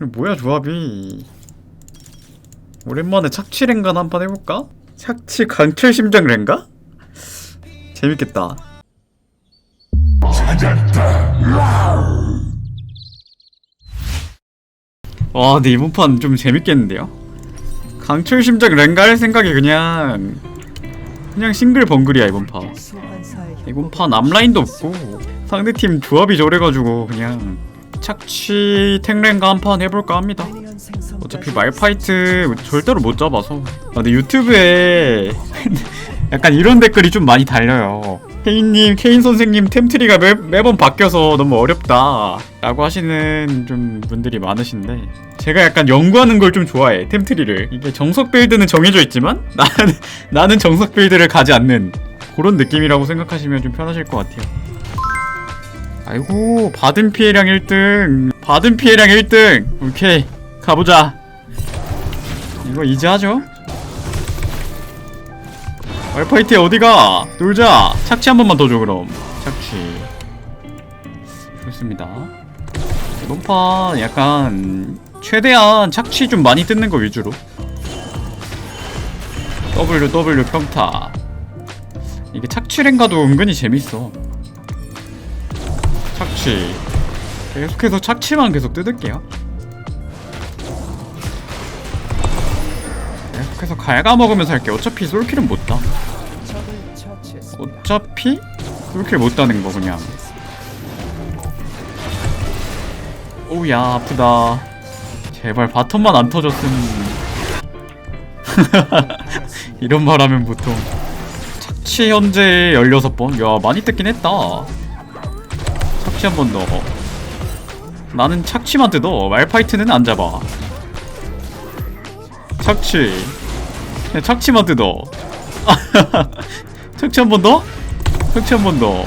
뭐야 조합이 오랜만에 착취 랭간 한판 해볼까? 착취 강철 심장 랭가? 재밌겠다 와 근데 이번 판 좀 재밌겠는데요? 강철 심장 랭가 할 생각이 그냥 그냥 싱글 벙글이야 이번 판 이번 판 앞라인도 없고 상대팀 조합이 저래가지고 그냥 착취 탱랭가 한판 해볼까 합니다. 어차피 말파이트 절대로 못 잡아서. 아, 근데 유튜브에 약간 이런 댓글이 좀 많이 달려요. 케인님, 케인 선생님 템트리가 매, 매번 바뀌어서 너무 어렵다 라고 하시는 좀 분들이 많으신데 제가 약간 연구하는 걸 좀 좋아해 템트리를. 이게 정석 빌드는 정해져 있지만 나는, 나는 정석 빌드를 가지 않는 그런 느낌이라고 생각하시면 좀 편하실 것 같아요 아이고 받은 피해량 1등. 받은 피해량 1등. 오케이 가보자. 이거 이제 하죠? 알파이트 어디가? 놀자. 착취 한 번만 더 줘 그럼. 착취. 좋습니다. 이번 판 약간 최대한 착취 좀 많이 뜯는 거 위주로. W W 평타. 이게 착취 랭가도 은근히 재밌어 착취. 계속해서 착취만 계속 뜯을게요. 계속해서 갉아먹으면서 할게 어차피 솔킬은 못따. 어차피 솔킬 못 따는 거 그냥. 오야 아프다. 제발 바텀만 안 터졌음. 이런 말 하면 보통. 착취 현재 16번? 야 많이 뜯긴 했다 착취 한 번 더. 나는 착취만 뜯어. 말파이트는 안 잡아. 착취. 그냥 착취만 뜯어. 착취 한 번 더? 착취 한 번 더.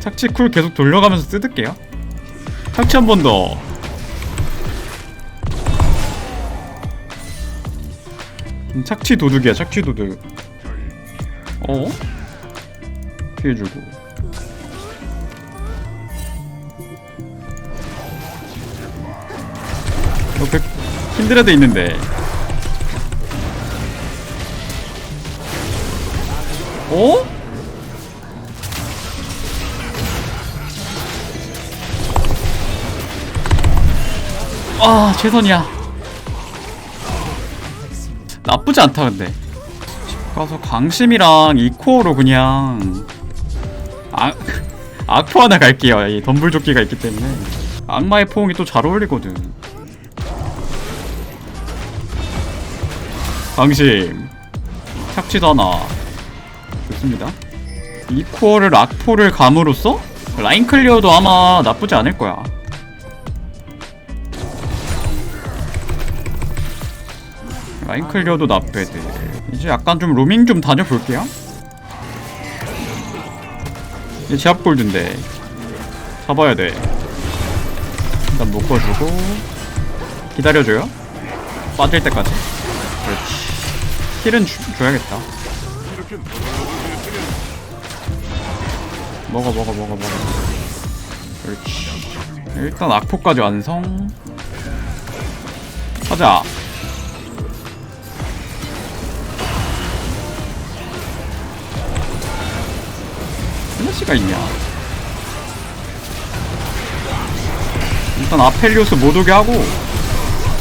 착취 쿨 계속 돌려가면서 뜯을게요. 착취 한 번 더. 음, 착취 도둑이야, 착취 도둑. 어? 피해주고. 옆에 킨드레드 있는데. 어? 아 최선이야. 나쁘지 않다 근데. 집 가서 강심이랑 이코어로 그냥 아, 아쿠 하나 갈게요. 이 덤불조끼가 있기 때문에. 악마의 포옹이 또 잘 어울리거든 방심. 착취도 하나. 좋습니다. 이 코어를 악포를 감으로써 라인 클리어도 아마 나쁘지 않을 거야. 라인 클리어도 나빼드 이제 약간 좀 로밍 좀 다녀볼게요. 이제 제압 골드인데. 잡아야 돼. 일단 묶어주고. 기다려줘요. 빠질 때까지. 그렇지 힐은 주, 줘야겠다. 먹어 먹어 먹어 먹어. 그렇지. 일단 악포까지 완성. 하자. 플래시가 있냐? 일단 아펠리오스 못 오게 하고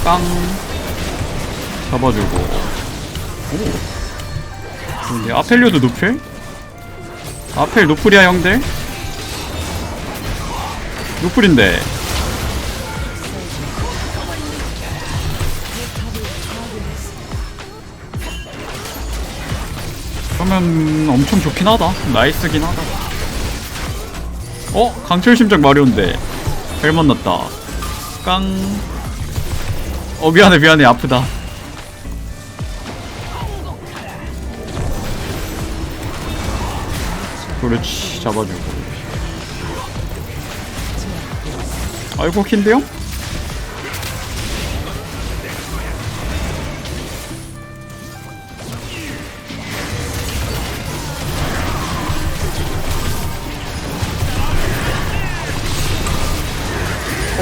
깡 잡아주고 오 좋은데 아펠리오도 노플? 아펠 노플이야 형들? 노플인데. 그러면 엄청 좋긴 하다. 나이스긴 하다. 어? 강철 심장 마리오인데. 잘 만났다. 깡. 어 미안해 미안해. 아프다 그렇지 잡아주고 아이고 킨데요?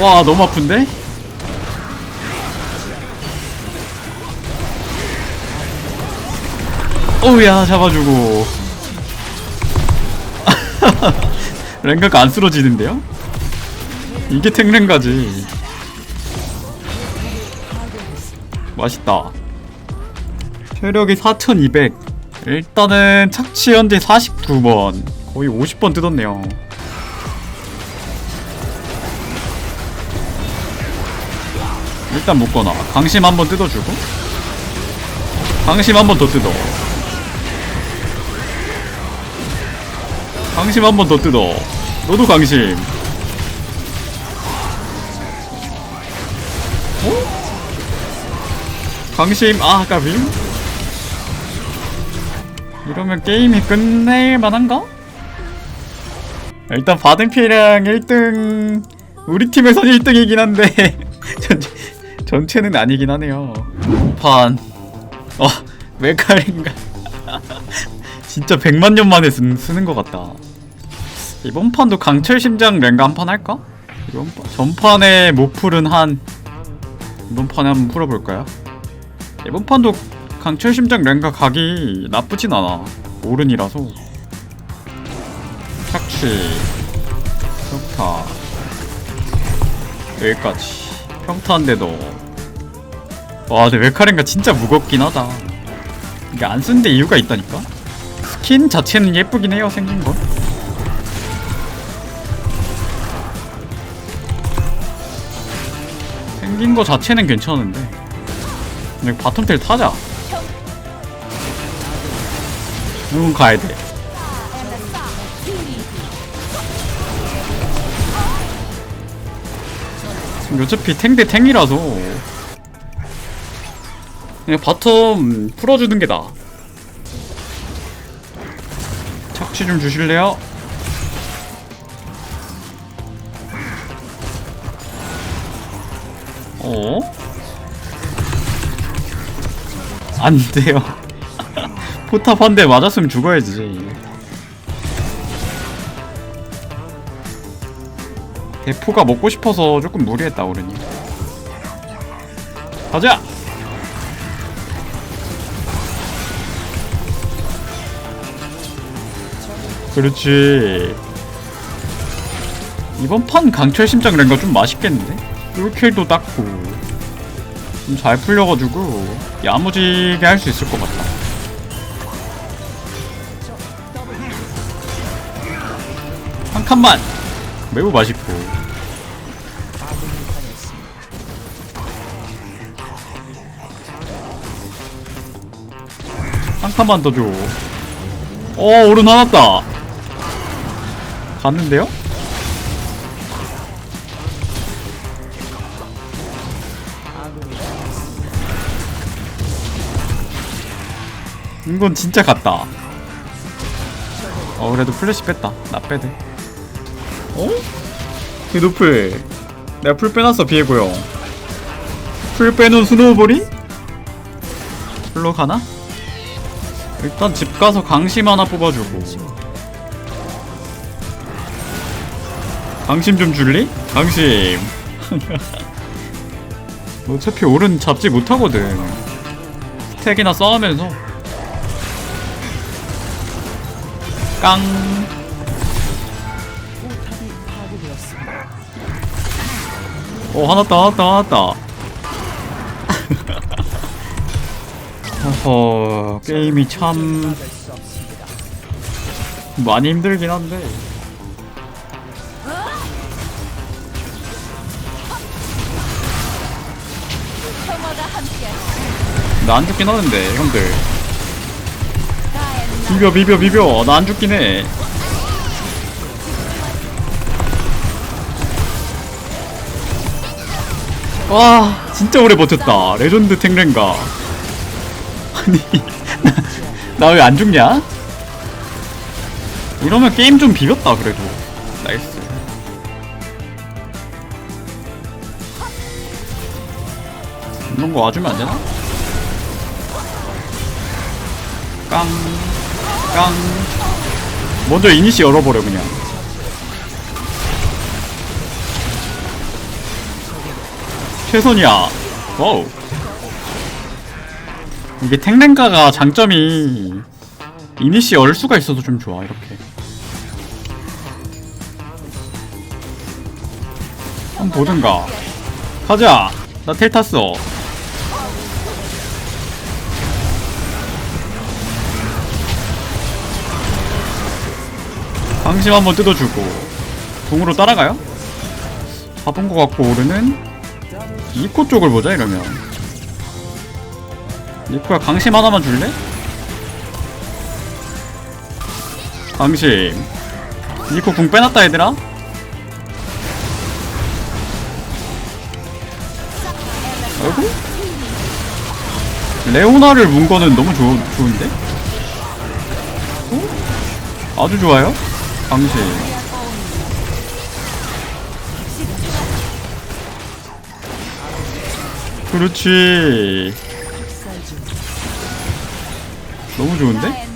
와 너무 아픈데? 오우야 잡아주고 랭가가 안 쓰러지는데요? 이게 탱랭가지. 맛있다. 체력이 4200 일단은 착취 현재 49번. 거의 50번 뜯었네요. 일단 묶거나 강심 한 번 뜯어주고. 강심 한 번 더 뜯어. 강심 한 번 더 뜯어 너도 강심. 어? 강심 아 까비 이러면 게임이 끝낼 만한가? 일단 받은 피해량 1등 우리 팀에선 1등이긴 한데 전체, 전체는 아니긴 하네요. 판. 어, 메카인가? 진짜 100만 년 만에 쓰, 쓰는 것 같다 이번 판도 강철 심장 랭가 한 판 할까? 이번 판? 전판에 못 풀은 한 이번 판에 한번 풀어볼까요? 이번 판도 강철 심장 랭가 각이 나쁘진 않아. 오른이라서. 착취 평타. 여기까지. 평타인데도. 와 근데 메카렌가 진짜 무겁긴 하다. 이게 안 쓰는데 이유가 있다니까? 스킨 자체는 예쁘긴 해요 생긴 건 생긴 거 자체는 괜찮은데. 근데 바텀텔 타자. 이건 가야 돼? 지금 어차피 탱 대 탱이라서. 그냥 바텀 풀어주는 게 나아. 착취 좀 주실래요? 어? 안 돼요. 포탑 한 대 맞았으면 죽어야지. 대포가 먹고 싶어서 조금 무리했다, 어른이. 가자! 그렇지. 이번 판 강철 심장 랭가 좀 맛있겠는데? 꿀킬도 땄고 좀 잘 풀려가지고 야무지게 할 수 있을 것 같다. 한 칸만 매우 맛있고 한 칸만 더 줘. 어 오른 화났다. 갔는데요? 이건 진짜 같다. 어 그래도 플래시 뺐다. 나 빼대. 어? 이 노플. 내가 풀 빼놨어 비에고요. 풀 빼놓은 스노우볼이? 풀로 가나? 일단 집 가서 강심 하나 뽑아주고. 강심 좀 줄리? 강심. 어차피 오른 잡지 못하거든. 스택이나 싸우면서 깡. 어 화났다 화났다 화났다. 어허 게임이 참 많이 힘들긴 한데. 나 안 죽긴 하는데 형들 비벼 비벼 비벼 나 안 죽긴 해 와, 진짜 오래 버텼다. 레전드 탱랭가. 아니, 나 왜 안 죽냐? 이러면 게임 좀 비볐다, 그래도. 나이스. 이런 거 와주면 안 되나? 깡, 깡. 먼저 이니시 열어버려, 그냥. 최선이야. 와우. 이게 탱랭가가 장점이 이니시 열 수가 있어서 좀 좋아 이렇게 한번 보든가 가자 나 텔 탔어 방심 한번 뜯어주고 동으로 따라가요? 잡은 것 같고 오르는 이코 쪽을 보자 이러면 이코야 강심 하나만 줄래? 강심 이코 궁 빼놨다 얘들아 아이고 레오나를 문 거는 너무 좋, 좋은데? 어? 아주 좋아요 강심 그렇지 너무 좋은데?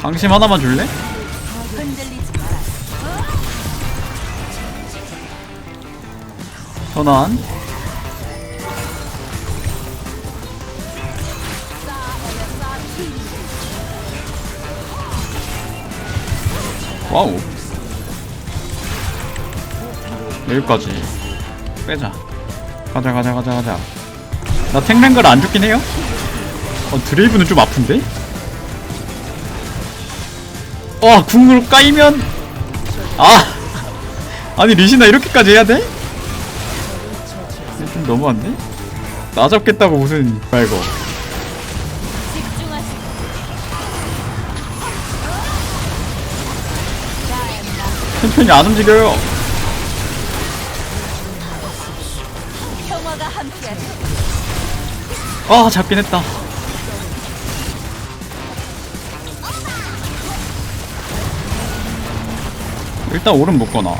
강심 하나만 줄래? 전환 와우 여기까지 빼자 가자 가자 가자 가자 나 탱랭글 안 죽긴 해요? 어 드레이브는 좀 아픈데? 와 궁을 까이면 아 아니 리시나 이렇게까지 해야 돼? 좀 너무한데? 나 잡겠다고 무슨 집중하시고 천천히 안 움직여요. 아 잡긴 했다. 일단 오른 묶거나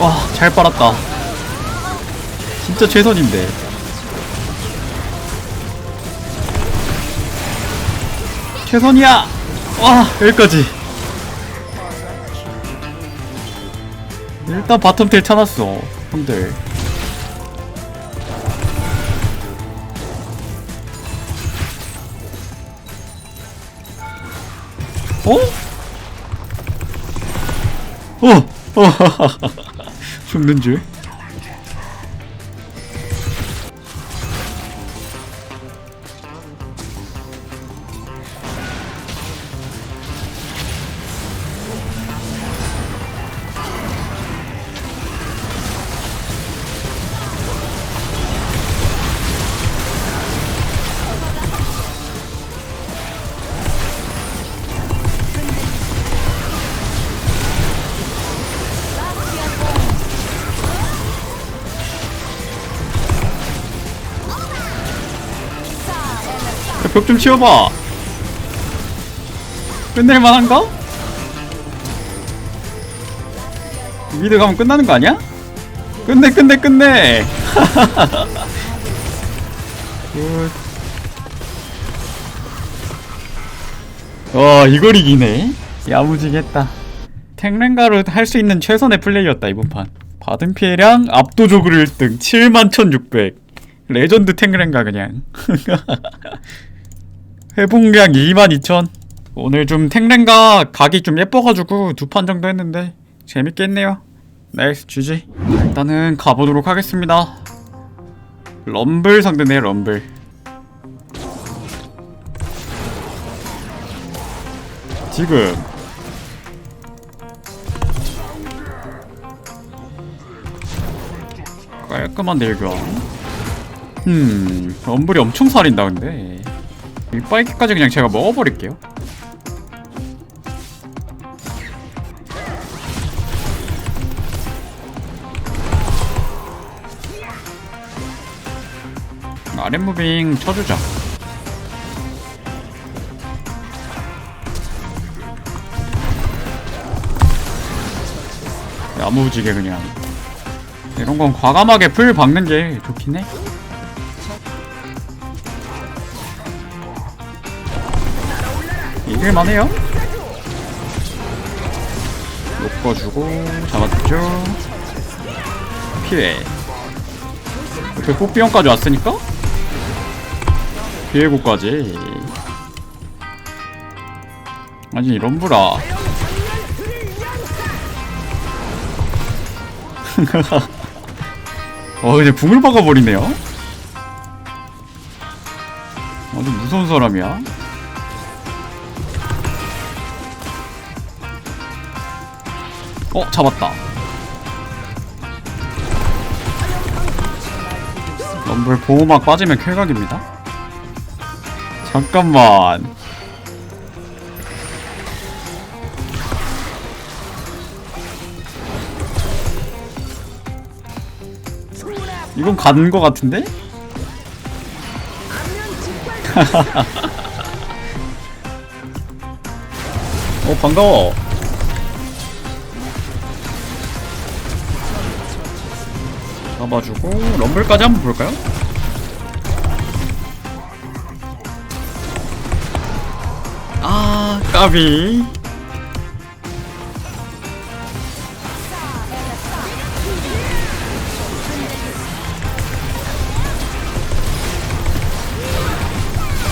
와 잘 빨았다 진짜 최선인데 최선이야 와 여기까지 일단 바텀 텔 쳐놨어 형들 어? 어! 어! 죽는 줄? 벽 좀 치워봐. 끝낼 만한가? 미드 가면 끝나는 거 아니야? 끝내 끝내 끝내. 굿. 와 이걸 이기네. 야무지겠다. 탱랭가로 할 수 있는 최선의 플레이였다 이번 판. 받은 피해량 압도적으로 1등 71,600. 레전드 탱랭가 그냥. 회복량 22,000 오늘 좀 탱랭가 각이 좀 예뻐가지고 두 판 정도 했는데 재밌게 했네요. 나이스 GG 일단은 가보도록 하겠습니다. 럼블 상대네 럼블. 지금. 깔끔한 딜교 음 럼블이 엄청 살인다 근데 일바이기까지 그냥 제가 먹어버릴게요. 아랫 무빙 쳐주자. 야무지게 그냥. 이런 건 과감하게 풀 박는 게 좋긴 해. 이길만 해요? 묶어주고 잡았죠. 피해. 옆에 뽀삐형까지 왔으니까? 비에고까지. 아니 럼브라. 어 이제 붕을 박아버리네요. 아주 무서운 사람이야 어 잡았다. 럼블 보호막 빠지면 쾌각입니다. 잠깐만. 이건 가는 거 같은데? 어 반가워 잡아주고 럼블까지 한번 볼까요? 아 까비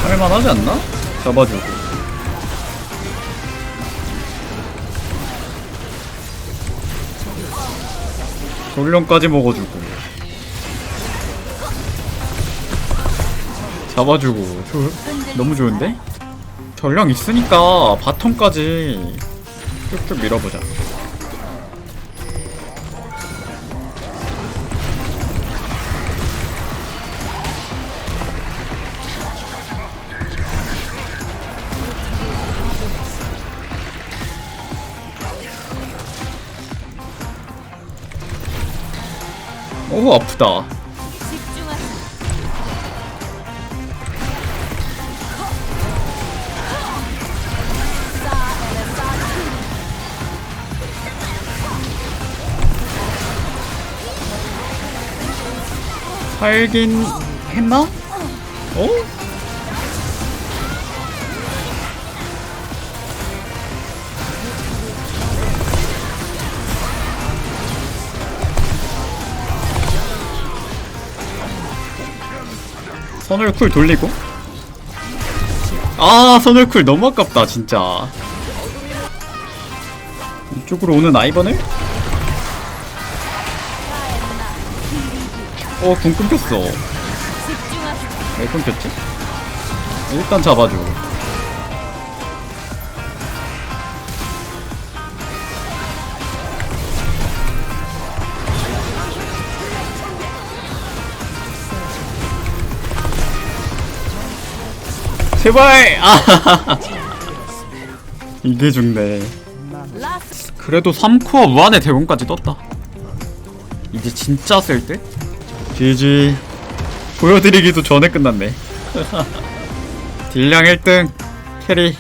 할만하지 않나? 잡아주고 전령까지 먹어주고 잡아주고. 좋 너무 좋은데? 전령 있으니까 바텀까지 쭉쭉 밀어보자 팀. 살긴 했나? 어? 선을 쿨 돌리고 아 선을 쿨 너무 아깝다 진짜 이쪽으로 오는 아이번을 어궁 끊겼어. 왜 끊겼지? 일단 잡아줘. 제발! 아! 이게 죽네. 그래도 3코어 무한의 대공까지 떴다. 이제 진짜 쓸 때? GG. 보여드리기도 전에 끝났네. 딜량 1등 캐리